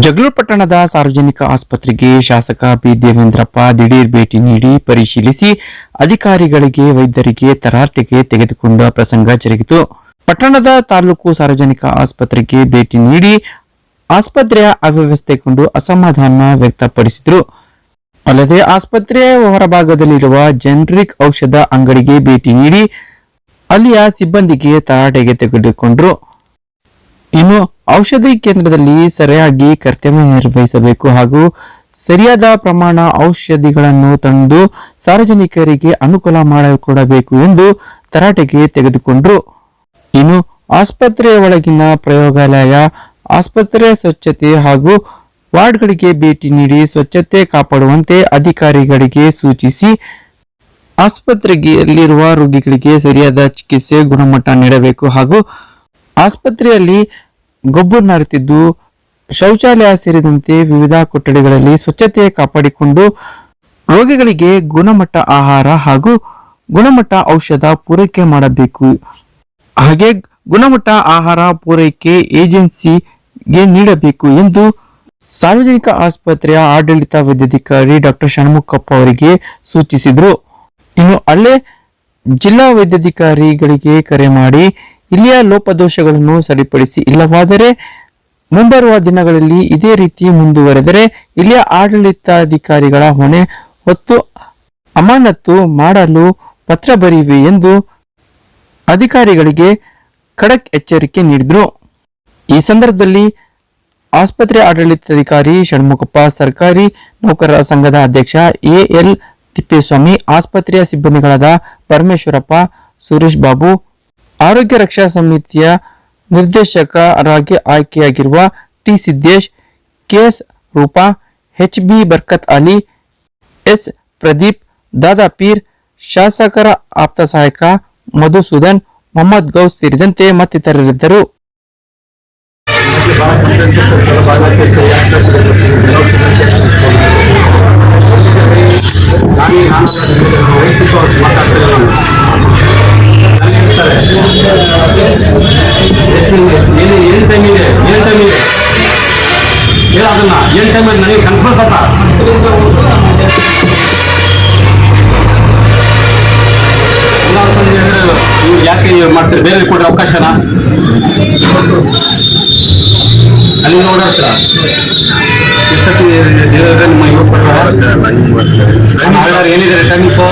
ಜಗಳೂರು ಪಟ್ಟಣದ ಸಾರ್ವಜನಿಕ ಆಸ್ಪತ್ರೆಗೆ ಶಾಸಕ ಬಿ ದೇವೇಂದ್ರಪ್ಪ ದಿಢೀರ್ ಭೇಟಿ ನೀಡಿ ಪರಿಶೀಲಿಸಿ ಅಧಿಕಾರಿಗಳಿಗೆ ವೈದ್ಯರಿಗೆ ತರಾಟೆಗೆ ತೆಗೆದುಕೊಂಡ ಪ್ರಸಂಗ ಜರುಗಿತು. ಪಟ್ಟಣದ ತಾಲೂಕು ಸಾರ್ವಜನಿಕ ಆಸ್ಪತ್ರೆಗೆ ಭೇಟಿ ನೀಡಿ ಆಸ್ಪತ್ರೆಯ ಅವ್ಯವಸ್ಥೆ ಕೊಂಡು ಅಸಮಾಧಾನ ವ್ಯಕ್ತಪಡಿಸಿದರು. ಅಲ್ಲದೆ ಆಸ್ಪತ್ರೆಯ ಹೊರಭಾಗದಲ್ಲಿರುವ ಜೆನರಿಕ್ ಔಷಧ ಅಂಗಡಿಗೆ ಭೇಟಿ ನೀಡಿ ಅಲ್ಲಿಯ ಸಿಬ್ಬಂದಿಗೆ ತರಾಟೆಗೆ ತೆಗೆದುಕೊಂಡರು. ಇನ್ನು ಔಷಧಿ ಕೇಂದ್ರದಲ್ಲಿ ಸರಿಯಾಗಿ ಕರ್ತವ್ಯ ನಿರ್ವಹಿಸಬೇಕು ಹಾಗೂ ಸರಿಯಾದ ಪ್ರಮಾಣ ಔಷಧಿಗಳನ್ನು ತಂದು ಸಾರ್ವಜನಿಕರಿಗೆ ಅನುಕೂಲ ಮಾಡಿಕೊಡಬೇಕು ಎಂದು ತರಾಟೆಗೆ ತೆಗೆದುಕೊಂಡರು. ಇನ್ನು ಆಸ್ಪತ್ರೆಯ ಒಳಗಿನ ಪ್ರಯೋಗಾಲಯ ಆಸ್ಪತ್ರೆ ಸ್ವಚ್ಛತೆ ಹಾಗೂ ವಾರ್ಡ್ಗಳಿಗೆ ಭೇಟಿ ನೀಡಿ ಸ್ವಚ್ಛತೆ ಕಾಪಾಡುವಂತೆ ಅಧಿಕಾರಿಗಳಿಗೆ ಸೂಚಿಸಿ, ಆಸ್ಪತ್ರೆಯಲ್ಲಿರುವ ರೋಗಿಗಳಿಗೆ ಸರಿಯಾದ ಚಿಕಿತ್ಸೆ ಗುಣಮಟ್ಟ ನೀಡಬೇಕು ಹಾಗೂ ಆಸ್ಪತ್ರೆಯಲ್ಲಿ ಗೊಬ್ಬರ ನಾರುತ್ತಿದ್ದು, ಶೌಚಾಲಯ ಸೇರಿದಂತೆ ವಿವಿಧ ಕೊಠಡಿಗಳಲ್ಲಿ ಸ್ವಚ್ಛತೆ ಕಾಪಾಡಿಕೊಂಡು ರೋಗಿಗಳಿಗೆ ಗುಣಮಟ್ಟ ಆಹಾರ ಹಾಗೂ ಗುಣಮಟ್ಟ ಔಷಧ ಪೂರೈಕೆ ಮಾಡಬೇಕು. ಹಾಗೆ ಗುಣಮಟ್ಟ ಆಹಾರ ಪೂರೈಕೆ ಏಜೆನ್ಸಿಗೆ ನೀಡಬೇಕು ಎಂದು ಸಾರ್ವಜನಿಕ ಆಸ್ಪತ್ರೆಯ ಆಡಳಿತ ವೈದ್ಯಾಧಿಕಾರಿ ಡಾಕ್ಟರ್ ಷಣ್ಮುಖಪ್ಪ ಅವರಿಗೆ ಸೂಚಿಸಿದರು. ಇನ್ನು ಅಲ್ಲೇ ಜಿಲ್ಲಾ ವೈದ್ಯಾಧಿಕಾರಿಗಳಿಗೆ ಕರೆ ಮಾಡಿ ಇಲ್ಲಿಯ ಲೋಪದೋಷಗಳನ್ನು ಸರಿಪಡಿಸಿ ಇಲ್ಲವಾದರೆ ಮುಂಬರುವ ದಿನಗಳಲ್ಲಿ ಇದೇ ರೀತಿ ಮುಂದುವರೆದರೆ ಇಲ್ಲಿಯ ಆಡಳಿತಾಧಿಕಾರಿಗಳ ಹೊಣೆ ಹೊತ್ತು ಅಮಾನತ್ತು ಮಾಡಲು ಪತ್ರ ಬರೆಯುವೆ ಎಂದು ಅಧಿಕಾರಿಗಳಿಗೆ ಖಡಕ್ ಎಚ್ಚರಿಕೆ ನೀಡಿದರು. ಈ ಸಂದರ್ಭದಲ್ಲಿ ಆಸ್ಪತ್ರೆ ಆಡಳಿತಾಧಿಕಾರಿ ಷಣ್ಮುಖಪ್ಪ, ಸರ್ಕಾರಿ ನೌಕರರ ಸಂಘದ ಅಧ್ಯಕ್ಷ ಎಎಲ್ ತಿಪ್ಪೇಸ್ವಾಮಿ, ಆಸ್ಪತ್ರೆಯ ಸಿಬ್ಬಂದಿಗಳಾದ ಪರಮೇಶ್ವರಪ್ಪ, ಸುರೇಶ್ ಬಾಬು ಆರೋಗ್ಯ ರಕ್ಷಾ ಸಮಿತಿಯ ನಿರ್ದೇಶಕರಾಗಿ ಆಯ್ಕೆಯಾಗಿರುವ T Siddesh, K S Roopa, H B Barkat Ali, S Pradeep, Dada Peer, ಶಾಸಕರ ಆಪ್ತ ಸಹಾಯಕ ಮಧುಸೂದನ್ ಮೊಹಮ್ಮದ್ ಗೌಸ್ ಸೇರಿದಂತೆ ಮತ್ತಿತರರಿದ್ದರು. ಹೇಳ ಅದನ್ನ ಏನು ಟೈಮಲ್ಲಿ ನನಗೆ ಕನ್ಫರ್ಮ್ ಪಾಪ ನೀವು ಯಾಕೆ ಮಾಡ್ತೀರಿ? ಬೇರೆ ಕೊಡಿ ಅವಕಾಶನ. ಅಲ್ಲಿ ಓಡಾಡ್ತೀರ? ಎಷ್ಟೊತ್ತಿಗೆ ಇರೋದ್ರೆ ನಿಮ್ಮ ಟೈಮಿಂಗ್ಸು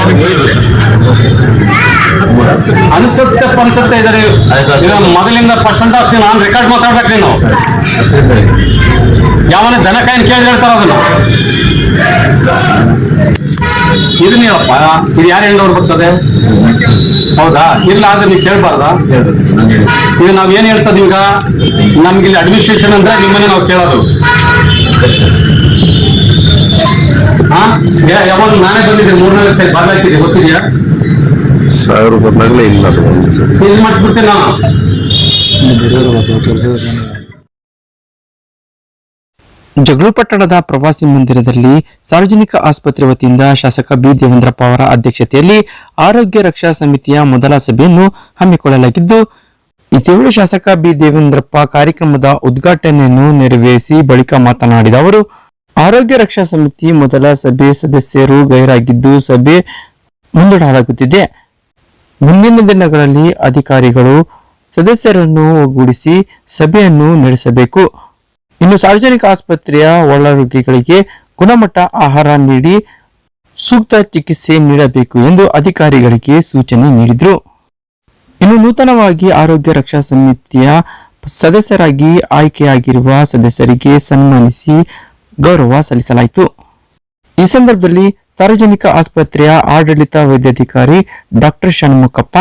ಅನ್ಸುತ್ತೆ ಅನ್ಸುತ್ತೆ ಇದಾರೆ ಇದು ಮೊದಲಿಂದ ಪರ್ಸೆಂಟ್ ಆಗ್ತೀವಿ ನಾನು ರೆಕಾರ್ಡ್ ಮಾತಾಡ್ಬೇಕು ನೀನು. ಯಾವನ ದನ ಕಾಯಿನ ಕೇಳಿ ಹೇಳ್ತಾರ ಅದನ್ನ? ಇದು ನೀವಪ್ಪ ಇದು ಯಾರು ಹೆಂಡವ್ರು ಬರ್ತದೆ? ಹೌದಾ? ಇಲ್ಲ ಆದ್ರೆ ನೀವು ಕೇಳ್ಬಾರ್ದ? ಈಗ ನಾವ್ ಏನ್ ಹೇಳ್ತದ ಈಗ? ನಮ್ಗೆ ಇಲ್ಲಿ ಅಡ್ಮಿನಿಸ್ಟ್ರೇಷನ್ ಅಂದ್ರೆ ನಿಮ್ಮನ್ನೇ ನಾವು ಕೇಳೋದು. ಯಾವಾಗ ನಾನೇ ಬಂದಿದ್ದೆ? ಮೂರ್ನಾಲ್ಕು ಸರಿ ಬದಲಾಯ್ತಿದ್ದೆ ಗೊತ್ತಿದ್ಯಾ? ಸಾವಿರ ಬದಲಾಗಲೇ ಇಲ್ಲ ಚೇಂಜ್ ಮಾಡಿಸ್ಬಿಡ್ತೀನಿ ನಾನು. ಜಗಳೂರು ಪಟ್ಟಣದ ಪ್ರವಾಸಿ ಮಂದಿರದಲ್ಲಿ ಸಾರ್ವಜನಿಕ ಆಸ್ಪತ್ರೆ ವತಿಯಿಂದ ಶಾಸಕ ಬಿ ದೇವೇಂದ್ರಪ್ಪ ಅವರ ಅಧ್ಯಕ್ಷತೆಯಲ್ಲಿ ಆರೋಗ್ಯ ರಕ್ಷಾ ಸಮಿತಿಯ ಮೊದಲ ಸಭೆಯನ್ನು ಹಮ್ಮಿಕೊಳ್ಳಲಾಗಿದ್ದು ಇದೇ ತಿರುಳು ಶಾಸಕ ಬಿ. ದೇವೇಂದ್ರಪ್ಪ ಕಾರ್ಯಕ್ರಮದ ಉದ್ಘಾಟನೆಯನ್ನು ನೆರವೇರಿಸಿ ಬಳಿಕ ಮಾತನಾಡಿದ ಅವರು, ಆರೋಗ್ಯ ರಕ್ಷಾ ಸಮಿತಿ ಮೊದಲ ಸಭೆ ಸದಸ್ಯರು ಗೈರಾಗಿದ್ದು ಸಭೆ ಮುಂದೂಡಲಾಗುತ್ತಿದೆ. ಮುಂದಿನ ದಿನಗಳಲ್ಲಿ ಅಧಿಕಾರಿಗಳು ಸದಸ್ಯರನ್ನು ಒಗ್ಗೂಡಿಸಿ ಸಭೆಯನ್ನು ನಡೆಸಬೇಕು. ಇನ್ನು ಸಾರ್ವಜನಿಕ ಆಸ್ಪತ್ರೆಯ ಒಳರೋಗಿಗಳಿಗೆ ಗುಣಮಟ್ಟ ಆಹಾರ ನೀಡಿ ಸೂಕ್ತ ಚಿಕಿತ್ಸೆ ನೀಡಬೇಕು ಎಂದು ಅಧಿಕಾರಿಗಳಿಗೆ ಸೂಚನೆ ನೀಡಿದರು. ಇನ್ನು ನೂತನವಾಗಿ ಆರೋಗ್ಯ ರಕ್ಷಾ ಸಮಿತಿಯ ಸದಸ್ಯರಾಗಿ ಆಯ್ಕೆಯಾಗಿರುವ ಸದಸ್ಯರಿಗೆ ಸನ್ಮಾನಿಸಿ ಗೌರವ ಸಲ್ಲಿಸಲಾಯಿತು. ಈ ಸಂದರ್ಭದಲ್ಲಿ ಸಾರ್ವಜನಿಕ ಆಸ್ಪತ್ರೆಯ ಆಡಳಿತ ವೈದ್ಯಾಧಿಕಾರಿ ಡಾಕ್ಟರ್ ಷಣ್ಮುಖಪ್ಪ,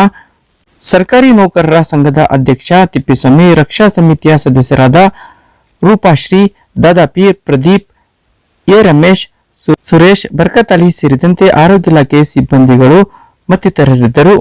ಸರ್ಕಾರಿ ನೌಕರರ ಸಂಘದ ಅಧ್ಯಕ್ಷ ತಿಪ್ಪೇಸ್ವಾಮಿ, ರಕ್ಷಾ ಸಮಿತಿಯ ಸದಸ್ಯರಾದ ರೂಪಾಶ್ರೀ, ದಾದಾಪಿ ಪ್ರದೀಪ್, ಎ ರಮೇಶ್ ಸುರೇಶ್ ಬರ್ಕತ್ ಅಲಿ ಸೇರಿದಂತೆ ಆರೋಗ್ಯ ಇಲಾಖೆ ಸಿಬ್ಬಂದಿಗಳು ಮತ್ತಿತರರಿದ್ದರು.